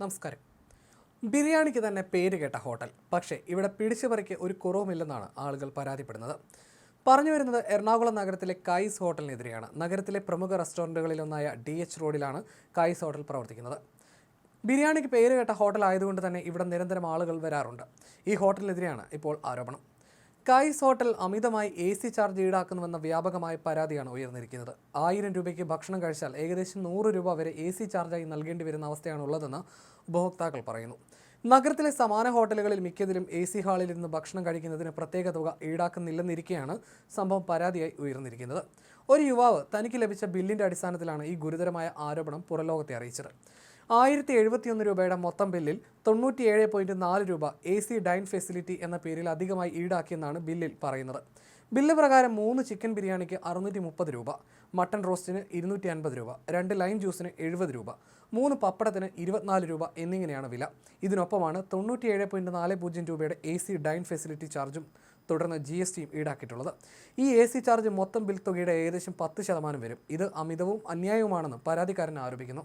നമസ്കാരം. ബിരിയാണിക്ക് തന്നെ പേര് കേട്ട ഹോട്ടൽ പക്ഷേ ഇവിടെ പിടിച്ചുപറിക്ക് ഒരു കുറവുമില്ലെന്നാണ് ആളുകൾ പരാതിപ്പെടുന്നത്. പറഞ്ഞു വരുന്നത് എറണാകുളം നഗരത്തിലെ കൈസ് ഹോട്ടലിനെതിരെയാണ്. നഗരത്തിലെ പ്രമുഖ റെസ്റ്റോറന്റുകളിലൊന്നായ ഡി എച്ച് റോഡിലാണ് കൈസ് ഹോട്ടൽ പ്രവർത്തിക്കുന്നത്. ബിരിയാണിക്ക് പേര് കേട്ട ഹോട്ടൽ ആയതുകൊണ്ട് തന്നെ ഇവിടെ നിരന്തരം ആളുകൾ വരാറുണ്ട്. ഈ ഹോട്ടലിനെതിരെയാണ് ഇപ്പോൾ ആരോപണം. കായിസ് ഹോട്ടൽ അമിതമായി എ സി ചാർജ് ഈടാക്കുന്നുവെന്ന വ്യാപകമായ പരാതിയാണ് ഉയർന്നിരിക്കുന്നത്. ആയിരം രൂപയ്ക്ക് ഭക്ഷണം കഴിച്ചാൽ ഏകദേശം നൂറ് രൂപ വരെ എ സി ചാർജായി നൽകേണ്ടി വരുന്ന അവസ്ഥയാണ് ഉള്ളതെന്ന് ഉപഭോക്താക്കൾ പറയുന്നു. നഗരത്തിലെ സമാന ഹോട്ടലുകളിൽ മിക്കതിലും എ സി ഹാളിൽ നിന്ന് ഭക്ഷണം കഴിക്കുന്നതിന് പ്രത്യേക തുക ഈടാക്കുന്നില്ലെന്നിരിക്കെയാണ് സംഭവം പരാതിയായി ഉയർന്നിരിക്കുന്നത്. ഒരു യുവാവ് തനിക്ക് ലഭിച്ച ബില്ലിന്റെ അടിസ്ഥാനത്തിലാണ് ഈ ഗുരുതരമായ ആരോപണം പുറലോകത്തെ അറിയിച്ചത്. ആയിരത്തി എഴുപത്തിയൊന്ന് രൂപയുടെ മൊത്തം ബില്ലിൽ തൊണ്ണൂറ്റിയേഴ് പോയിന്റ് നാല് രൂപ എ സി ഡൈൻ ഫെസിലിറ്റി എന്ന പേരിൽ അധികമായി ഈടാക്കിയെന്നാണ് ബില്ലിൽ പറയുന്നത്. ബില്ല് പ്രകാരം മൂന്ന് ചിക്കൻ ബിരിയാണിക്ക് അറുന്നൂറ്റി മുപ്പത് രൂപ മട്ടൺ റോസ്റ്റിന് ഇരുന്നൂറ്റി അൻപത് രൂപ രണ്ട് ലൈം ജ്യൂസിന് എഴുപത് രൂപ മൂന്ന് പപ്പടത്തിന് ഇരുപത്തിനാല് രൂപ എന്നിങ്ങനെയാണ് വില. ഇതിനൊപ്പമാണ് തൊണ്ണൂറ്റിയേഴ് നാല് പൂജ്യം രൂപയുടെ എ സി ഡൈൻ ഫെസിലിറ്റി ചാർജും തുടർന്ന് ജി എസ് ടിയും ഈടാക്കിയിട്ടുള്ളത്. ഈ എ സി ചാർജ് മൊത്തം ബിൽ തുകയുടെ ഏകദേശം പത്ത് ശതമാനം വരും. ഇത് അമിതവും അന്യായവുമാണെന്ന് പരാതിക്കാരൻ ആരോപിക്കുന്നു.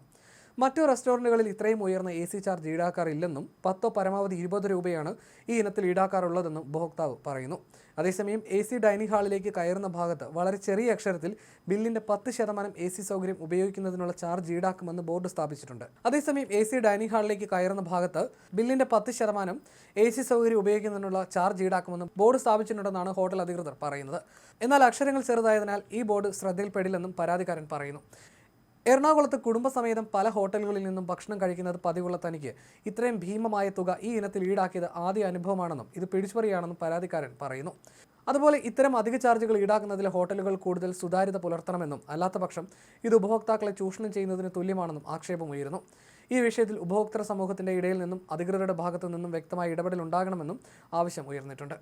മറ്റു റെസ്റ്റോറന്റുകളിൽ ഇത്രയും ഉയർന്ന എ സി ചാർജ് ഈടാക്കാറില്ലെന്നും പത്തോ പരമാവധി ഇരുപത് രൂപയാണ് ഈ ഇനത്തിൽ ഈടാക്കാറുള്ളതെന്നും ഉപഭോക്താവ് പറയുന്നു. അതേസമയം എ സി ഡൈനിങ് ഹാളിലേക്ക് കയറുന്ന ഭാഗത്ത് വളരെ ചെറിയ അക്ഷരത്തിൽ ബില്ലിന്റെ പത്ത് ശതമാനം എ സി സൗകര്യം ഉപയോഗിക്കുന്നതിനുള്ള ചാർജ് ഈടാക്കുമെന്ന് ബോർഡ് സ്ഥാപിച്ചിട്ടുണ്ട്. അതേസമയം എ സി ഡൈനിങ് ഹാളിലേക്ക് കയറുന്ന ഭാഗത്ത് ബില്ലിന്റെ പത്ത് ശതമാനം എ സി സൗകര്യം ഉപയോഗിക്കുന്നതിനുള്ള ചാർജ് ഈടാക്കുമെന്നും ബോർഡ് സ്ഥാപിച്ചിട്ടുണ്ടെന്നാണ് ഹോട്ടൽ അധികൃതർ പറയുന്നത്. എന്നാൽ അക്ഷരങ്ങൾ ചെറുതായതിനാൽ ഈ ബോർഡ് ശ്രദ്ധയിൽപ്പെടില്ലെന്നും പരാതിക്കാരൻ പറയുന്നു. എറണാകുളത്ത് കുടുംബസമേതം പല ഹോട്ടലുകളിൽ നിന്നും ഭക്ഷണം കഴിക്കുന്നത് പതിവുള്ള തനിക്ക്. ഇത്രയും ഭീമമായ തുക ഈ ഇനത്തിൽ ഈടാക്കിയത് ആദ്യ അനുഭവമാണെന്നും ഇത് പിടിച്ചുപറിയാണെന്നും പരാതിക്കാരൻ പറയുന്നു. അതുപോലെ ഇത്തരം അധിക ചാർജുകൾ ഈടാക്കുന്നതിൽ ഹോട്ടലുകൾ കൂടുതൽ സുതാര്യത പുലർത്തണമെന്നും അല്ലാത്തപക്ഷം ഇത് ഉപഭോക്താക്കളെ ചൂഷണം ചെയ്യുന്നതിന് തുല്യമാണെന്നും ആക്ഷേപം ഉയരുന്നു. ഈ വിഷയത്തിൽ ഉപഭോക്തൃ സമൂഹത്തിന്റെ ഇടയിൽ നിന്നും അധികൃതരുടെ ഭാഗത്തു നിന്നും വ്യക്തമായ ഇടപെടൽ ഉണ്ടാകണമെന്നും ആവശ്യം ഉയർന്നിട്ടുണ്ട്.